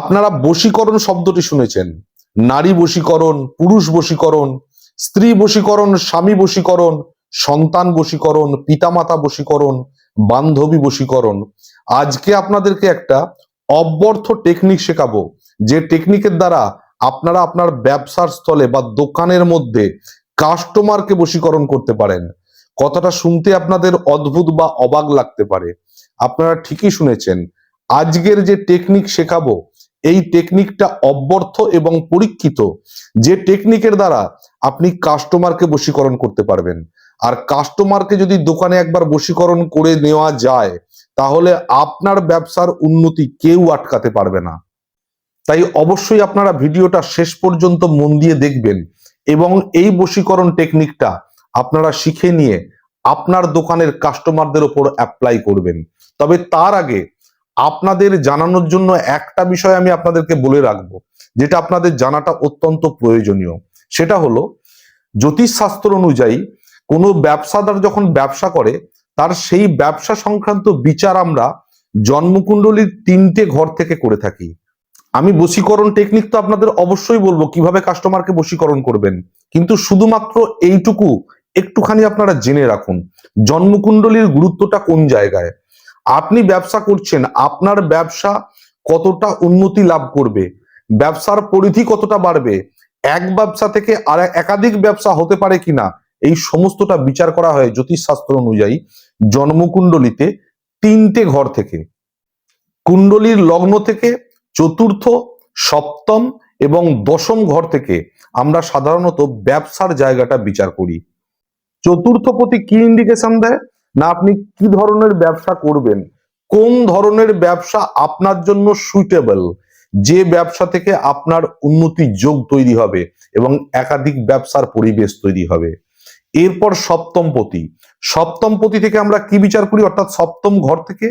আপনারা বশীকরণ শব্দটি শুনেছেন। নারী বশীকরণ, পুরুষ বশীকরণ, স্ত্রী বশীকরণ, স্বামী বশীকরণ, সন্তান বশীকরণ, পিতামাতা বশীকরণ, বান্ধবী বশীকরণ। আজকে আপনাদেরকে একটা অব্যর্থ টেকনিক শেখাবো, যে টেকনিকের দ্বারা আপনারা আপনার ব্যবসার স্থলে বা দোকানের মধ্যে কাস্টমারকে বশীকরণ করতে পারেন। কথাটা শুনতে আপনাদের অদ্ভুত বা অবাক লাগতে পারে। আপনারা ঠিকই শুনেছেন, আজকের যে টেকনিক শেখাবো এই টেকনিকটা অব্যর্থ এবং পরীক্ষিত, যে টেকনিকের দ্বারা আপনি কাস্টমারকে বশীকরণ করতে পারবেন। আর কাস্টমারকে যদি দোকানে একবার বশীকরণ করে নেওয়া যায়, তাহলে আপনার ব্যবসার উন্নতি কেউ আটকাতে পারবে না। তাই অবশ্যই আপনারা ভিডিওটা শেষ পর্যন্ত মন দিয়ে দেখবেন এবং এই বশীকরণ টেকনিকটা আপনারা শিখে নিয়ে আপনার দোকানের কাস্টমারদের ওপর অ্যাপ্লাই করবেন। তবে তার আগে আপনাদের জানানোর জন্য একটা বিষয় আমি আপনাদেরকে বলে রাখব, যেটা আপনাদের জানাটা অত্যন্ত প্রয়োজনীয়। সেটা হলো, জ্যোতিষশাস্ত্র অনুযায়ী কোনো ব্যবসাদার যখন ব্যবসা করে, তার সেই ব্যবসা সংক্রান্ত বিচার আমরা জন্মকুণ্ডলীর তিনটে ঘর থেকে করে থাকি। আমি বশীকরণ টেকনিক তো আপনাদের অবশ্যই বলব, কীভাবে কাস্টমারকে বশীকরণ করবেন। কিন্তু শুধুমাত্র এইটুকু একটুখানি আপনারা জেনে রাখুন, জন্মকুণ্ডলীর গুরুত্বটা কোন জায়গায়? আপনি ব্যবসা করছেন, আপনার ব্যবসা কতটা উন্নতি লাভ করবে? ব্যবসার পরিধি কতটা বাড়বে? এক ব্যবসা থেকে আর একাধিক ব্যবসা হতে পারে কিনা? এই সমস্তটা বিচার করা হয় জ্যোতিষশাস্ত্র অনুযায়ী জন্মকুণ্ডলিতে তিনটে ঘর থেকে। কুণ্ডলীর লগ্ন থেকে চতুর্থ, সপ্তম এবং দশম ঘর থেকে আমরা সাধারণত ব্যবসার জায়গাটা বিচার করি। চতুর্থ প্রতি কি ইন্ডিকেশন দেয়? না আপনি কি ধরনের ব্যবসা করবেন? কোন ধরনের ব্যবসা আপনার জন্য সুইটেবল যে ব্যবসা থেকে আপনার উন্নতি যোগ তৈরি হবে এবং একাধিক ব্যবসার পরিবেশ তৈরি হবে। এরপর সপ্তম পতি সপ্তম পতি থেকে আমরা কি বিচার করি? অর্থাৎ সপ্তম ঘর থেকে?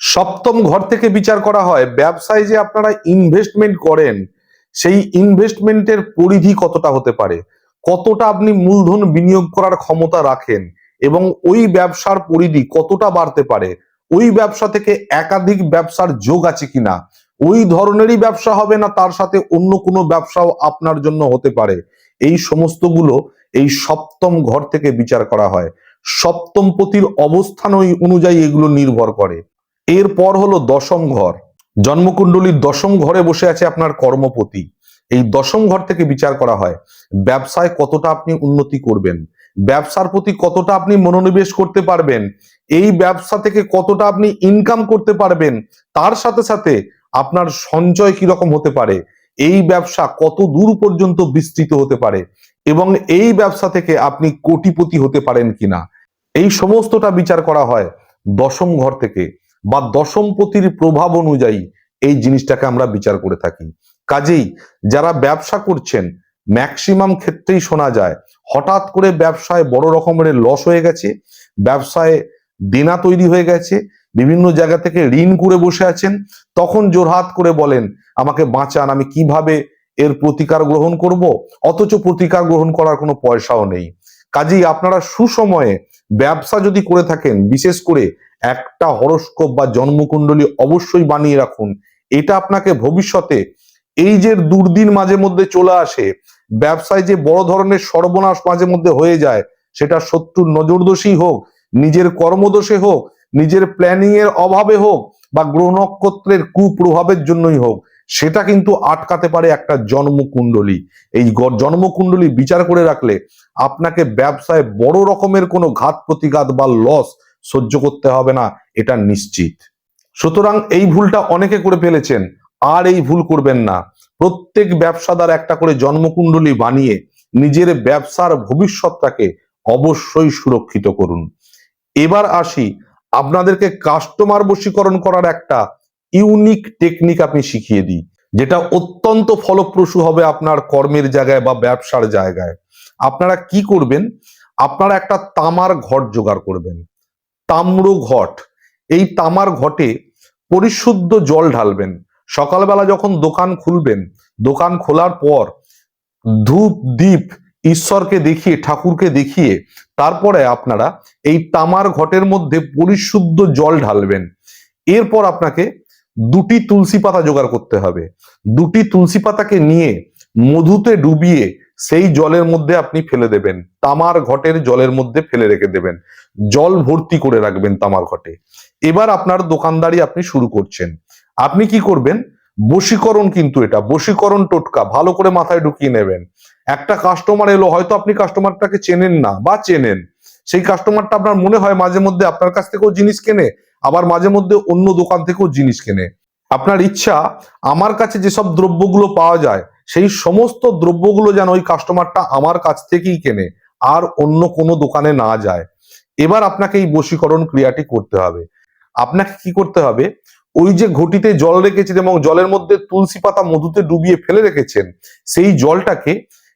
সপ্তম ঘর থেকে বিচার করা হয়, ব্যবসায় যে আপনারা ইনভেস্টমেন্ট করেন, সেই ইনভেস্টমেন্টের পরিধি কতটা হতে পারে? কতটা আপনি মূলধন বিনিয়োগ করার ক্ষমতা রাখেন? এবং ওই ব্যবসার পরিধি কতটা বাড়তে পারে? ওই ব্যবসা থেকে একাধিক ব্যবসার যোগ আছে কিনা? ওই ধরনেরই ব্যবসা হবে না তার সাথে অন্য কোনো ব্যবসাও আপনার জন্য হতে পারে? এই সমস্তগুলো এই সপ্তম ঘর থেকে বিচার করা হয়। সপ্তম পতির অবস্থান ওই অনুযায়ী এগুলো নির্ভর করে। এরপর হলো দশম ঘর। জন্মকুণ্ডলীর দশম ঘরে বসে আছে আপনার কর্মপতি। এই দশম ঘর থেকে বিচার করা হয়। ব্যবসায় কতটা আপনি উন্নতি করবেন? ব্যবসার প্রতি কতটা আপনি মনোনিবেশ করতে পারবেন? এই ব্যবসা থেকে কতটা আপনি ইনকাম করতে পারবেন? তার সাথে সাথে আপনার সঞ্চয় কীরকম হতে পারে? এই ব্যবসা কত দূর পর্যন্ত বিস্তৃত হতে পারে? এবং এই ব্যবসা থেকে আপনি কোটিপতি হতে পারেন কিনা? এই সমস্তটা বিচার করা হয় দশম ঘর থেকে বা দশমপতির প্রভাব অনুযায়ী এই জিনিসটাকে আমরা বিচার করে থাকি। কাজেই যারা ব্যবসা করছেন ম্যাক্সিমাম ক্ষেত্রেই শোনা যায়, হঠাৎ করে ব্যবসায় বড় রকমের লস হয়ে গেছে, ব্যবসায় দেনা তৈরি হয়ে গেছে, বিভিন্ন জায়গা থেকে ঋণ করে বসে আছেন, তখন জোরহাত করে বলেন, আমাকে বাঁচান, আমি কীভাবে এর প্রতিকার গ্রহণ করব? অথচ প্রতিকার গ্রহণ করার কোনো পয়সাও নেই। কাজেই আপনারা সুসময়ে ব্যবসা যদি করে থাকেন, বিশেষ করে একটা হরস্কোপ বা জন্মকুণ্ডলী অবশ্যই বানিয়ে রাখুন। এটা আপনাকে ভবিষ্যতে, এই যে দুর্দিন মাঝে মধ্যে চলে আসে ব্যবসায় যে বড় ধরনের সর্বনাশ মাঝে মধ্যে হয়ে যায়, সেটা শত্রুর নজরদোষী হোক, নিজের কর্মদোষে হোক, নিজের প্ল্যানিং এর অভাবে হোক, বা গ্রহ নক্ষত্রের কুপ্রভাবের জন্যই হোক, সেটা কিন্তু আটকাতে পারে একটা জন্মকুণ্ডলী। এই জন্মকুণ্ডলী বিচার করে রাখলে আপনাকে ব্যবসায় বড় রকমের কোনো ঘাত প্রতিঘাত বা লস সহ্য করতে হবে না, এটা নিশ্চিত। সুতরাং এই ভুলটা অনেকে করে ফেলেছেন। আর এই ভুল করবেন না। প্রত্যেক ব্যবসাদার একটা করে জন্মকুণ্ডলী বানিয়ে নিজের ব্যবসার ভবিষ্যৎটাকে অবশ্যই সুরক্ষিত করুন। এবার আসি, আপনাদেরকে কাস্টমার বশীকরণ করার একটা ইউনিক টেকনিক আপনি শিখিয়ে দিই, যেটা অত্যন্ত ফলপ্রসূ হবে আপনার কর্মের জায়গায় বা ব্যবসার জায়গায়। আপনারা কি করবেন? আপনারা একটা তামার ঘট জোগাড় করবেন। তাম্র ঘট এই তামার ঘটে পরিশুদ্ধ জল ঢালবেন। সকালবেলা যখন দোকান খুলবেন, দোকান খোলার পর ধূপ, দীপ ঈশ্বরকে দেখিয়ে, ঠাকুরকে দেখিয়ে তারপরে আপনারা এই তামার ঘটের মধ্যে পরিশুদ্ধ জল ঢালবেন। এরপর আপনাকে দুটি তুলসী পাতা জোগাড় করতে হবে। দুটি তুলসী পাতাকে নিয়ে মধুতে ডুবিয়ে সেই জলের মধ্যে আপনি ফেলে দেবেন। তামার ঘটের জলের মধ্যে ফেলে রেখে দেবেন। জল ভর্তি করে রাখবেন তামার ঘটে। এবার আপনার দোকানদারি আপনি শুরু করছেন। আপনি কি করবেন? বশীকরণ কিন্তু এটা, বশীকরণ টোটকা, ভালো করে মাথায় ঢুকিয়ে নেবেন। একটা কাস্টমার এলো, হয়তো আপনি কাস্টমারটাকে চেনেন না বা চেনেন। সেই কাস্টমারটা আপনার মনে হয় মাঝে মধ্যে আপনার কাছ থেকেও জিনিস কেনে, আবার মাঝে মধ্যে অন্য দোকান থেকেও জিনিস কেনে। আপনার ইচ্ছা, আমার কাছে যেসব দ্রব্যগুলো পাওয়া যায়, সেই সমস্ত দ্রব্যগুলো যেন ওই কাস্টমারটা আমার কাছ থেকেই কেনে, আর অন্য কোনো দোকানে না যায়। এবার আপনাকে এই বশীকরণ ক্রিয়াটি করতে হবে। আপনাকে কি করতে হবে? ওই যে ঘটিতে জল রেখেছেন এবং জলের মধ্যে তুলসী পাতা মধুতে ডুবিয়ে ফেলে রেখেছেন, সেই জলটাকে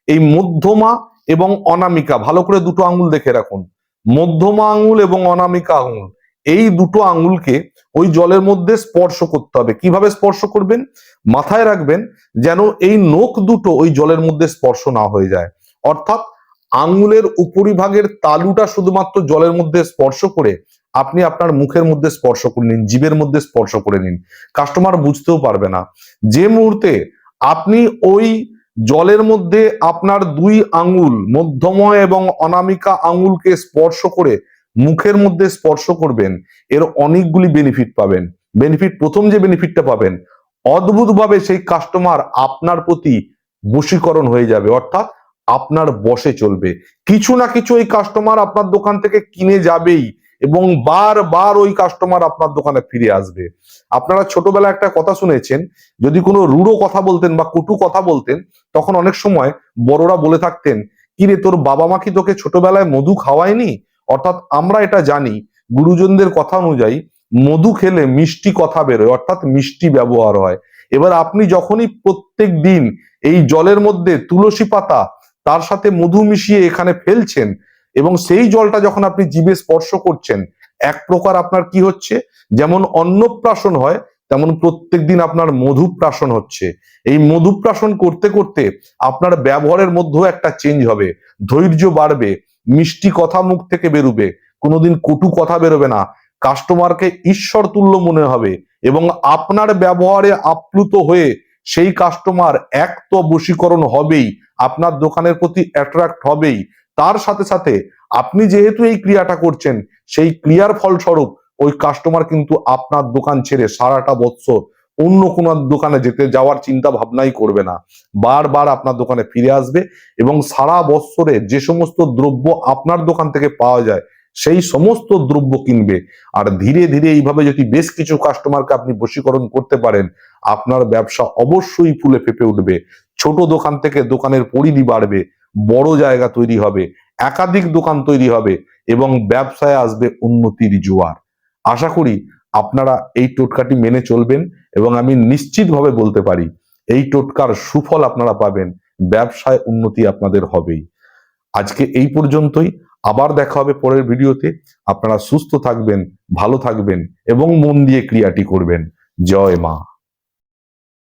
এই মধ্যমা এবং অনামিকা, ভালো করে দুটো আঙুল দেখে রাখুন, মধ্যমা আঙুল এবং অনামিকা আঙুল, এই দুটো আঙুলকে ওই জলের মধ্যে স্পর্শ করতে হবে। কীভাবে স্পর্শ করবেন? মাথায় রাখবেন যেন এই নখ দুটো ওই জলের মধ্যে স্পর্শ না হয়ে যায়। অর্থাৎ আঙ্গুলের উপরিভাগের তালুটা শুধুমাত্র জলের মধ্যে স্পর্শ করে আপনি আপনার মুখের মধ্যে স্পর্শ করে নিন জীবের মধ্যে স্পর্শ করে নিন। কাস্টমার বুঝতেও পারবে না। যে মুহূর্তে আপনি ওই জলের মধ্যে আপনার দুই আঙ্গুল, মধ্যময় এবং অনামিকা আঙ্গুলকে স্পর্শ করে মুখের মধ্যে স্পর্শ করবেন, এর অনেকগুলি বেনিফিট পাবেন। বেনিফিট প্রথম যে বেনিফিটটা পাবেন, অদ্ভুতভাবে সেই কাস্টমার আপনার প্রতি বশীকরণ হয়ে যাবে। অর্থাৎ আপনার বসে চলবে। কিছু না কিছু ওই কাস্টমার আপনার দোকান থেকে কিনে যাবেই এবং বারবার ওই কাস্টমার আপনার দোকানে ফিরে আসবে। আপনারা ছোটবেলায় একটা কথা শুনেছেন, যদি কোনো রূঢ় কথা বলতেন বা কটু কথা বলতেন, তখন অনেক সময় বড়রা বলে থাকতেন, কিরে, তোর বাবা মা কি তোকে ছোটবেলায় মধু খাওয়ায়নি? অর্থাৎ আমরা এটা জানি, গুরুজনদের কথা অনুযায়ী মধু খেলে মিষ্টি কথা বেরোয়, অর্থাৎ মিষ্টি ব্যবহার হয়। এবার আপনি যখনই প্রত্যেক দিন এই জলের মধ্যে তুলসী পাতা তার সাথে মধু মিশিয়ে এখানে ফেলছেন এবং সেই জলটা যখন আপনি জীবে স্পর্শ করছেন, এক প্রকার আপনার কি হচ্ছে? যেমন অন্নপ্রাশন হয়, তেমন প্রত্যেক দিন আপনার মধুপ্রাশন হচ্ছে। এই মধুপ্রাশন করতে করতে আপনার ব্যবহারের মধ্যেও একটা চেঞ্জ হবে। ধৈর্য বাড়বে, মিষ্টি কথা মুখ থেকে বেরোবে, কোনোদিন কটু কথা বেরোবে না। কাস্টমারকে ঈশ্বর তুল্য মনে হবে এবং আপনার ব্যবহারে আপ্লুত হয়ে সেই কাস্টমার এক তো বশীকরণ হবেই, আপনার দোকানের প্রতি অ্যাট্রাক্ট হবেই। তার সাথে সাথে আপনি যেহেতু এই ক্রিয়াটা করছেন, সেই ক্রিয়ার ফলস্বরূপ ওই কাস্টমার কিন্তু আপনার দোকান ছেড়ে সারাটা বৎসর অন্য কোনো দোকানে যেতে যাওয়ার চিন্তা ভাবনাই করবে না। বারবার আপনার দোকানে ফিরে আসবে এবং সারা বৎসরে যে সমস্ত দ্রব্য আপনার দোকান থেকে পাওয়া যায়, সেই সমস্ত দ্রব্য কিনবে। আর ধীরে ধীরে এইভাবে যদি বেশ কিছু কাস্টমারকে আপনি বশীকরণ করতে পারেন আপনার ব্যবসা অবশ্যই ফুলে ফেপে উঠবে। ছোট দোকান থেকে দোকানের পরিধি বাড়বে, বড় জায়গা তৈরি হবে, একাধিক দোকান তৈরি হবে এবং ব্যবসায় আসবে উন্নতির জোয়ার। আশা করি আপনারা এই টোটকাটি মেনে চলবেন এবং আমি নিশ্চিতভাবে বলতে পারি, এই টোটকার সুফল আপনারা পাবেন, ব্যবসায় উন্নতি আপনাদের হবেই। আজকে এই পর্যন্তই, আবার দেখা হবে পরের ভিডিওতে। আপনারা সুস্থ থাকবেন, ভালো থাকবেন এবং মন দিয়ে ক্রিয়াটি করবেন। জয় মা।